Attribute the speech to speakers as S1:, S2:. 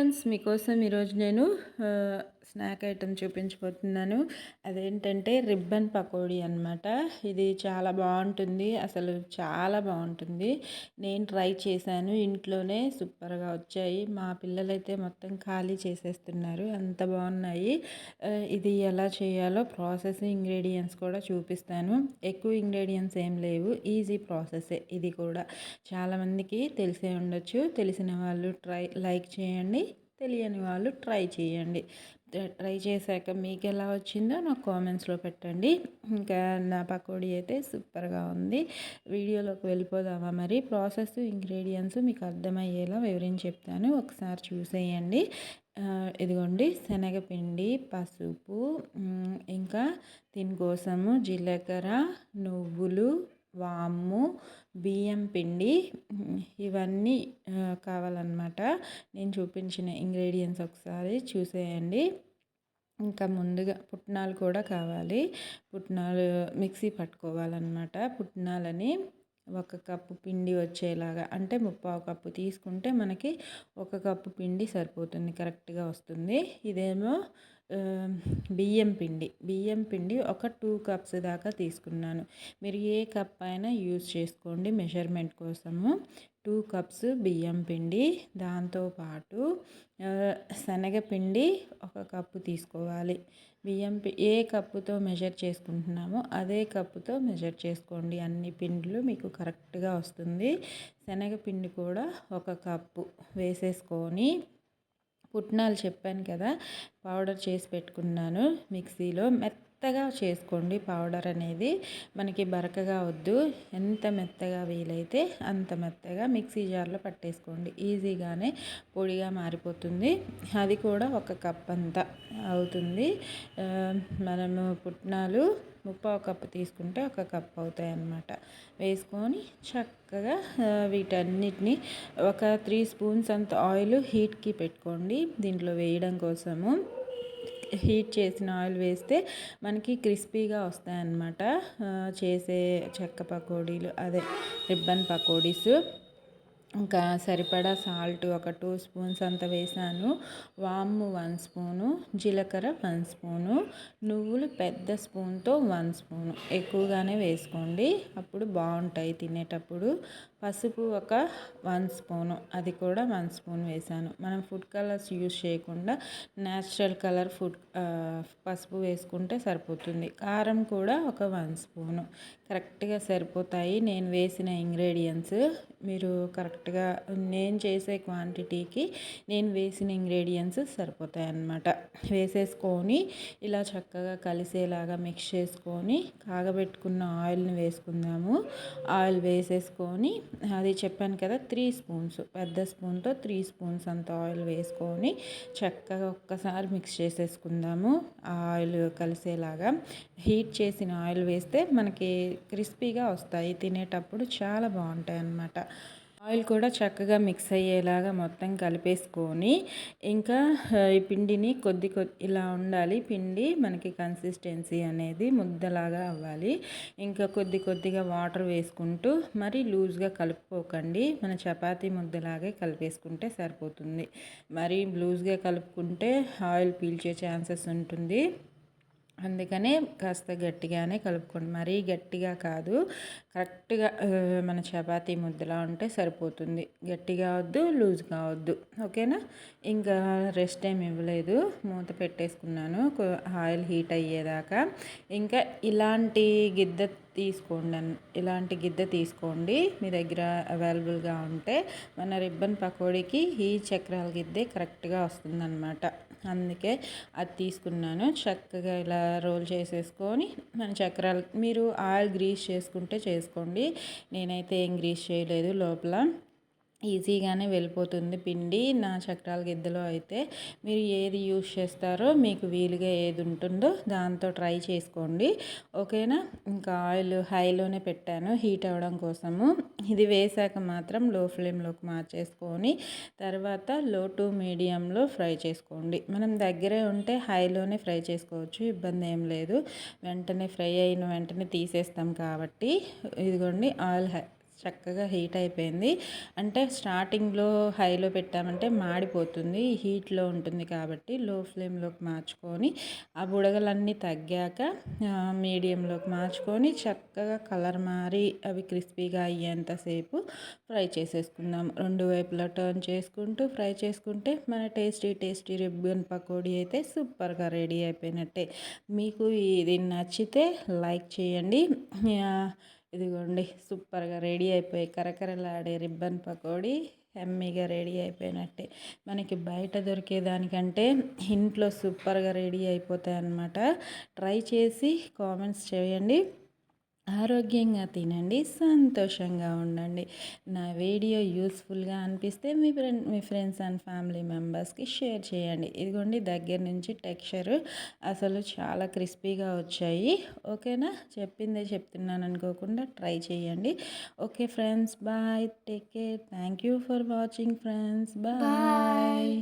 S1: Friends మీకోసం ఈరోజు నేను స్నాక్ ఐటెం చూపించబోతున్నాను. అదేంటంటే రిబ్బన్ పకోడీ అనమాట ఇది చాలా బాగుంటుంది. అసలు చాలా బాగుంటుంది. నేను ట్రై చేశాను. ఇంట్లోనే సూపర్గా వచ్చాయి. మా పిల్లలైతే మొత్తం ఖాళీ చేసేస్తున్నారు. అంత బాగున్నాయి. ఇది ఎలా చేయాలో ప్రాసెస్ ఇంగ్రీడియంట్స్ కూడా చూపిస్తాను. ఎక్కువ ఇంగ్రీడియంట్స్ ఏం లేవు. ఈజీ ప్రాసెసే ఇది కూడా. చాలామందికి తెలిసే ఉండొచ్చు. తెలిసిన వాళ్ళు ట్రై లైక్ చేయండి. తెలియని వాళ్ళు ట్రై చేయండి. ట్రై చేశాక మీకు ఎలా వచ్చిందో నాకు కామెంట్స్లో పెట్టండి. ఇంకా నా పకోడీ అయితే సూపర్గా ఉంది. వీడియోలోకి వెళ్ళిపోదామా మరి? ప్రాసెస్ ఇంగ్రీడియంట్స్ మీకు అర్థమయ్యేలా వివరించి చెప్తాను. ఒకసారి చూసేయండి. ఇదిగోండి. శనగపిండి పసుపు ఇంకా దీనికోసము జీలకర్ర నువ్వులు వాము బియ్యం పిండి ఇవన్నీ కావాలన్నమాట. నేను చూపించిన ఇంగ్రీడియంట్స్ ఒకసారి చూసేయండి. ఇంకా ముందుగా పుట్నాలు కూడా కావాలి. పుట్నాలు మిక్సీ పట్టుకోవాలన్నమాట. పుట్నాలని ఒక కప్పు పిండి వచ్చేలాగా అంటే ముప్పావు కప్పు తీసుకుంటే మనకి ఒక కప్పు పిండి సరిపోతుంది కరెక్ట్గా వస్తుంది. ఇదేమో బియ్యం పిండి. బియ్యం పిండి ఒక టూ కప్స్ దాకా తీసుకున్నాను. మీరు ఏ కప్ అయినా యూజ్ చేసుకోండి మెజర్మెంట్ కోసము. టూ కప్స్ బియ్యం పిండి దాంతోపాటు శనగపిండి ఒక కప్పు తీసుకోవాలి. బియ్యం ఏ కప్పుతో మెజర్ చేసుకుంటున్నామో అదే కప్పుతో మెజర్ చేసుకోండి. అన్ని పిండిలు మీకు కరెక్ట్గా వస్తుంది. శనగపిండి కూడా ఒక కప్పు వేసేసుకొని పుట్నాలు చెప్పాను కదా పౌడర్ చేసి పెట్టుకున్నాను మిక్సీలో. మెత్తగా చేసుకోండి పౌడర్ అనేది. మనకి బరకగా వద్దు. ఎంత మెత్తగా వీలైతే అంత మెత్తగా మిక్సీ జార్లో పట్టేసుకోండి. ఈజీగానే పొడిగా మారిపోతుంది. అది కూడా ఒక కప్ అంతా అవుతుంది. మనము పుట్నాలు ముప్పావు కప్పు తీసుకుంటే ఒక కప్ అవుతాయి అన్నమాట వేసుకొని చక్కగా వీటన్నిటిని ఒక త్రీ స్పూన్స్ అంత ఆయిల్ హీట్కి పెట్టుకోండి. దీంట్లో వేయడం కోసము. హీట్ చేసిన ఆయిల్ వేస్తే మనకి క్రిస్పీగా వస్తాయన్నమాట. చేసే చెక్క పకోడీలు అదే రిబ్బన్ పకోడీస్. ఇంకా సరిపడా సాల్ట్ ఒక టూ స్పూన్స్ అంత వేసాను. వాము వన్ స్పూను జీలకర్ర వన్ స్పూను నువ్వులు పెద్ద స్పూన్తో వన్ స్పూను. ఎక్కువగానే వేసుకోండి. అప్పుడు బాగుంటాయి తినేటప్పుడు. పసుపు ఒక వన్ స్పూను అది కూడా వన్ స్పూన్ వేసాను. మనం ఫుడ్ కలర్స్ యూజ్ చేయకుండా న్యాచురల్ కలర్ ఫుడ్ పసుపు వేసుకుంటే సరిపోతుంది. కారం కూడా ఒక వన్ స్పూను. కరెక్ట్గా సరిపోతాయి. నేను వేసిన ఇంగ్రీడియంట్స్ మీరు కరెక్ట్ కరెక్ట్గా నేను చేసే క్వాంటిటీకి నేను వేసిన ఇంగ్రీడియంట్స్ సరిపోతాయి అన్నమాట వేసేసుకొని ఇలా చక్కగా కలిసేలాగా మిక్స్ చేసుకొని కాగబెట్టుకున్న ఆయిల్ని వేసుకుందాము. ఆయిల్ వేసేసుకొని అది చెప్పాను కదా త్రీ స్పూన్స్ పెద్ద స్పూన్తో త్రీ స్పూన్స్ అంత ఆయిల్ వేసుకొని చక్కగా ఒక్కసారి మిక్స్ చేసేసుకుందాము. ఆ ఆయిల్ కలిసేలాగా హీట్ చేసిన ఆయిల్ వేస్తే మనకి క్రిస్పీగా వస్తాయి. తినేటప్పుడు చాలా బాగుంటాయి అన్నమాట ఆయిల్ కూడా చక్కగా మిక్స్ అయ్యేలాగా మొత్తం కలిపేసుకొని ఇంకా ఈ పిండిని కొద్ది కొద్ది ఇలా ఉండాలి. పిండి మనకి కన్సిస్టెన్సీ అనేది ముద్దలాగా అవ్వాలి. ఇంకా కొద్ది కొద్దిగా వాటర్ వేసుకుంటూ మరి లూజ్గా కలుపుకోకండి. మన చపాతీ ముద్దలాగే కలిపేసుకుంటే సరిపోతుంది. మరి లూజ్గా కలుపుకుంటే ఆయిల్ పీల్చే ఛాన్సెస్ ఉంటుంది. అందుకనే కాస్త గట్టిగానే కలుపుకోండి. మరీ గట్టిగా కాదు. కరెక్ట్గా మన చపాతీ ముద్దలా ఉంటే సరిపోతుంది. గట్టిగా వద్దు లూజ్ కావద్దు ఓకేనా? ఇంకా రెస్ట్ టైం ఇవ్వలేదు. మూత పెట్టేసుకున్నాను. ఆయిల్ హీట్ అయ్యేదాకా. ఇంకా ఇలాంటి గిద్ద తీసుకోండి ఇలాంటి గిద్దె తీసుకోండి. మీ దగ్గర అవైలబుల్గా ఉంటే మన రిబ్బన్ పకోడీకి ఈ చక్రాల గిద్దె కరెక్ట్గా వస్తుందన్నమాట. అందుకే అది తీసుకున్నాను. చక్కగా ఇలా రోల్ చేసేసుకొని మన చక్రాలు మీరు ఆయిల్ గ్రీస్ చేసుకుంటే చేసుకోండి. నేనైతే ఏం గ్రీస్ చేయలేదు లోపల. ఈజీగానే వెళ్ళిపోతుంది పిండి నా చక్రాల గిద్దలో అయితే. మీరు ఏది యూజ్ చేస్తారో మీకు వీలుగా ఏది ఉంటుందో దాంతో ట్రై చేసుకోండి. ఓకేనా? ఇంకా ఆయిల్ హైలోనే పెట్టాను హీట్ అవ్వడం కోసము. ఇది వేసాక మాత్రం లో ఫ్లేమ్లోకి మార్చేసుకొని తర్వాత లో టు మీడియంలో ఫ్రై చేసుకోండి. మనం దగ్గరే ఉంటే హైలోనే ఫ్రై చేసుకోవచ్చు ఇబ్బంది ఏం లేదు. వెంటనే ఫ్రై అయిన వెంటనే తీసేస్తాం కాబట్టి. ఇదిగోండి ఆయిల్ చక్కగా హీట్ అయిపోయింది. అంటే స్టార్టింగ్లో హైలో పెట్టామంటే మాడిపోతుంది. హీట్లో ఉంటుంది కాబట్టి లో ఫ్లేమ్లోకి మార్చుకొని ఆ బుడగలన్నీ తగ్గాక మీడియంలోకి మార్చుకొని చక్కగా కలర్ మారి అవి క్రిస్పీగా అయ్యేంతసేపు ఫ్రై చేసేసుకుందాం. రెండు వైపులా టర్న్ చేసుకుంటూ ఫ్రై చేసుకుంటే మన టేస్టీ టేస్టీ రిబ్బన్ పకోడీ అయితే సూపర్గా రెడీ అయిపోయినట్టే. మీకు ఇది నచ్చితే లైక్ చేయండి. ఇదిగోండి సూపర్గా రెడీ అయిపోయి కరకరలాడే రిబ్బన్ పకోడీ ఎమ్మీగా రెడీ అయిపోయినట్టే. మనకి బయట దొరికేదానికంటే ఇంట్లో సూపర్గా రెడీ అయిపోతాయి అన్నమాట ట్రై చేసి కామెంట్స్ చేయండి. ఆరోగ్యంగా తినండి సంతోషంగా ఉండండి. నా వీడియో యూస్ఫుల్గా అనిపిస్తే మీ ఫ్రెండ్ మీ ఫ్రెండ్స్ అండ్ ఫ్యామిలీ మెంబర్స్కి షేర్ చేయండి. ఇదిగోండి దగ్గర నుంచి టెక్స్చర్ అసలు చాలా క్రిస్పీగా వచ్చాయి. ఓకేనా? చెప్పిందే చెప్తున్నాను అనుకోకుండా ట్రై చేయండి. Okay friends bye take care thank you for watching friends bye.